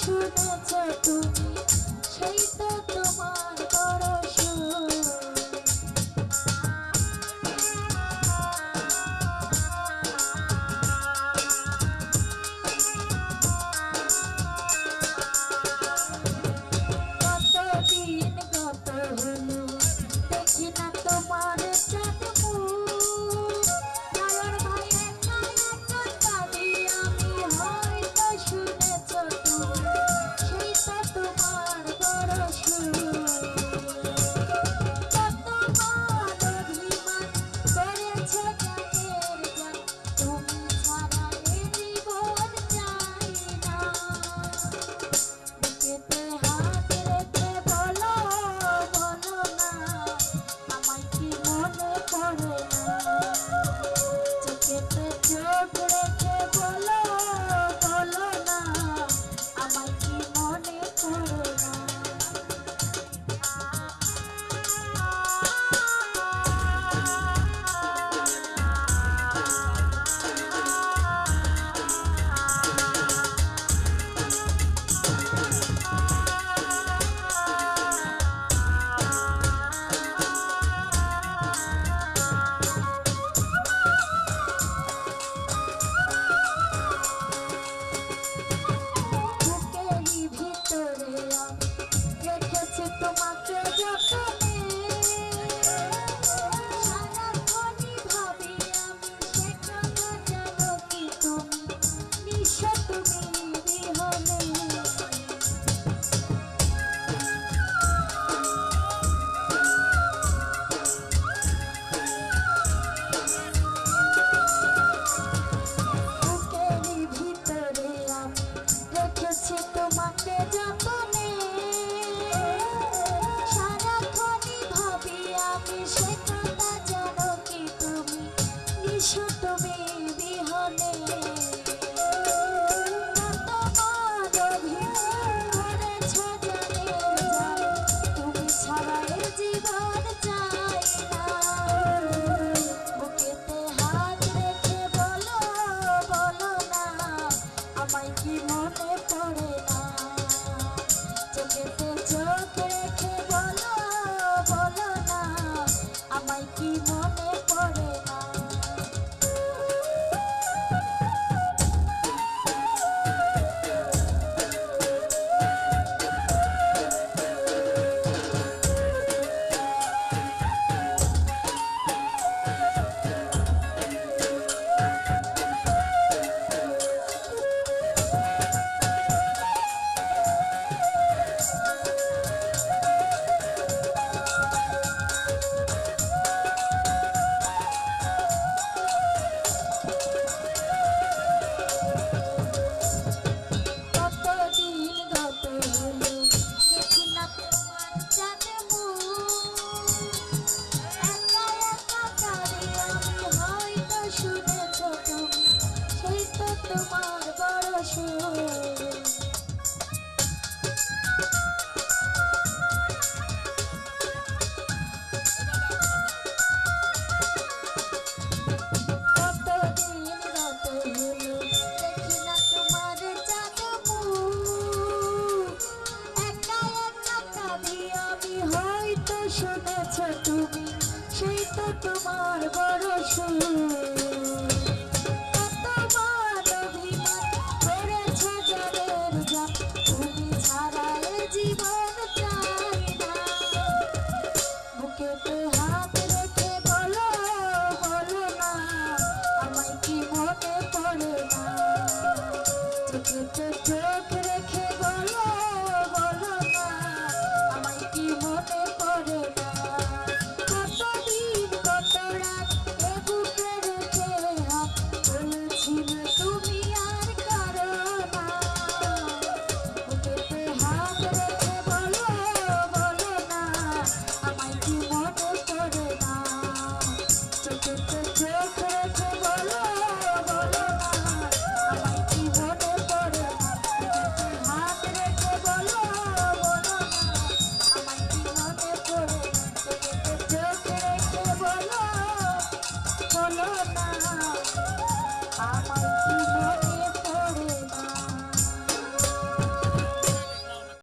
should তোমার বড় কতবার অভিমান করেছ জলের জাপ তুমি ছাড়া জীবন চাই না। বুকেতে হাত রেখে বলো বলো না, আমায় কি মনে পড়ে না? চোখে চোখে